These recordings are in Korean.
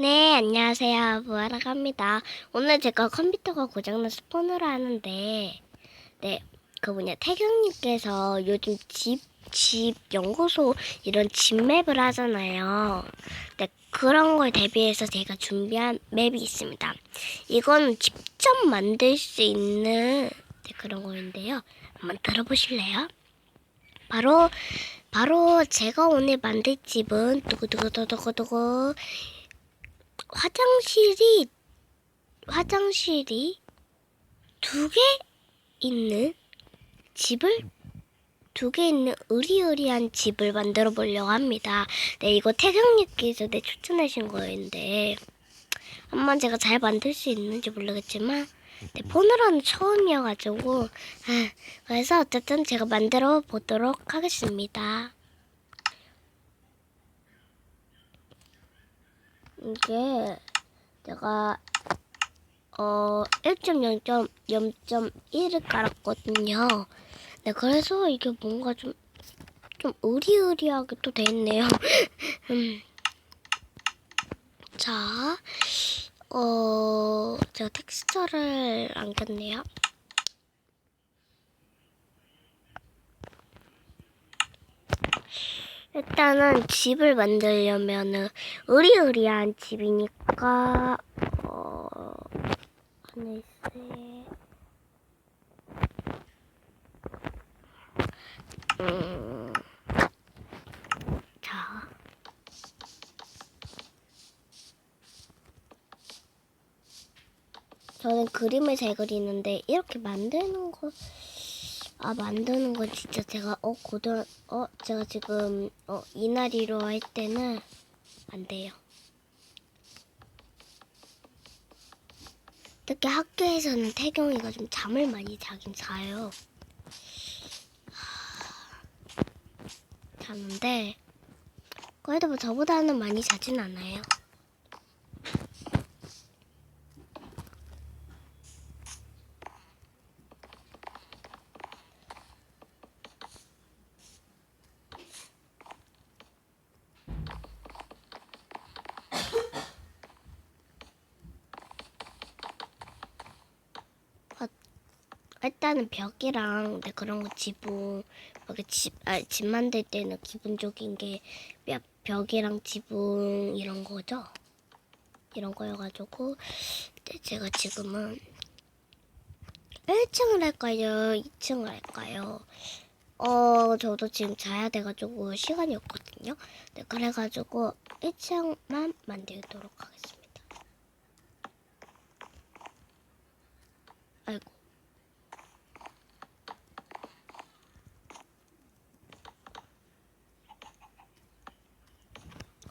네, 안녕하세요. 부활아갑니다. 오늘 제가 컴퓨터가 고장나서 폰으로 하는데, 네, 그 뭐냐, 태경님께서 요즘 집, 집 연구소 이런 집 맵을 하잖아요. 네, 그런 걸 대비해서 제가 준비한 맵이 있습니다. 이건 직접 만들 수 있는 네, 그런 거인데요. 한번 들어보실래요? 바로, 바로 제가 오늘 만들 집은 두구두구두구두구 화장실이 화장실이 두 개 있는 집을 두 개 있는 으리으리한 집을 만들어 보려고 합니다. 네, 이거 태경님께서 내 추천하신 거였는데 한번 제가 잘 만들 수 있는지 모르겠지만 네, 폰으로는 처음이어가지고 아, 그래서 어쨌든 제가 만들어 보도록 하겠습니다. 게 제가 어 1.0.0.1을 깔았거든요. 네, 그래서 이게 뭔가 좀, 좀 으리으리하게 또 돼 있네요. 음. 자, 어, 제가 텍스처를 안겼네요. 일단은 집을 만들려면은 으리으리한 집이니까 어 하늘색 음, 자. 저는 그림을 잘 그리는데 이렇게 만드는 거 아 만드는 건 진짜 제가 어 고등 어 제가 지금 어 이날이로 할 때는 안 돼요. 특히 학교에서는 태경이가 좀 잠을 많이 자긴 자요. 하, 자는데 그래도 뭐 저보다는 많이 자진 않아요. 일단은 벽이랑 네, 그런 거 지붕 이렇게 집, 아, 집 만들 때는 기본적인 게 벽- 벽이랑 지붕 이런 거죠. 이런 거여가지고 네, 제가 지금은 1층을 할까요? 2층을 할까요? 어, 저도 지금 자야 돼가지고 시간이 없거든요. 네, 그래가지고 1층만 만들도록 하겠습니다.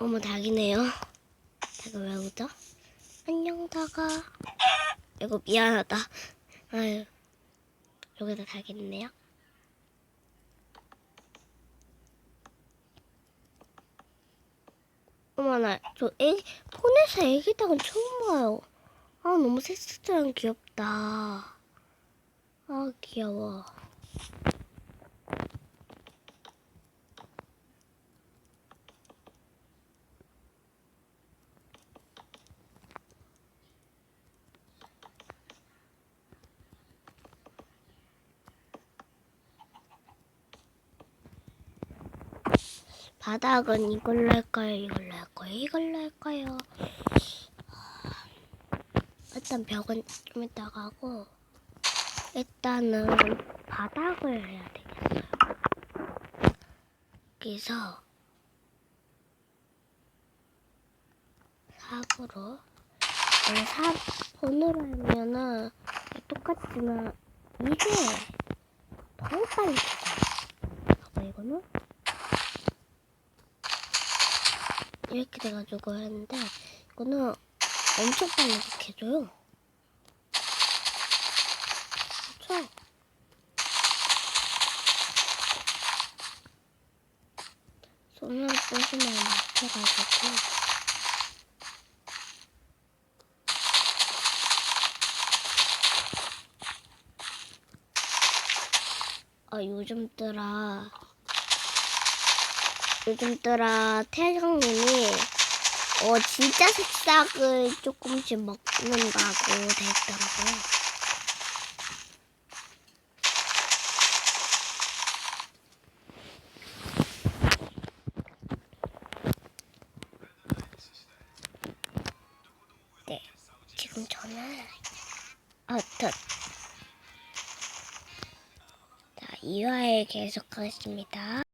어머 닭이네요. 닭이 왜 웃어? 안녕 닭아. 이거 미안하다. 아유 여기다 닭 있네요. 어머나 저 애기 폰에서 애기 닭은 처음 봐요. 아 너무 섹시한 귀엽다. 아 귀여워. 바닥은 이걸로 할까요? 이걸로 할까요? 이걸로 할까요? 일단 벽은 좀 이따가 하고 일단은 바닥을 해야 되겠어요. 여기서 삽으로 원래 삽 번으로 하면은 똑같지만 이게 더 빨리 켜져요. 봐봐 이거는 이렇게 돼가지고 했는데 이거는 엄청 빨리 이렇게 해줘요. 그렇죠? 손을 빼시면 막혀가지고 아 요즘 들아 요즘 들아 태경님이 어, 진짜 새싹을 조금씩 먹는다고 돼 있더라고요. 네, 지금 저는 어떤 자, 2화에 계속하겠습니다.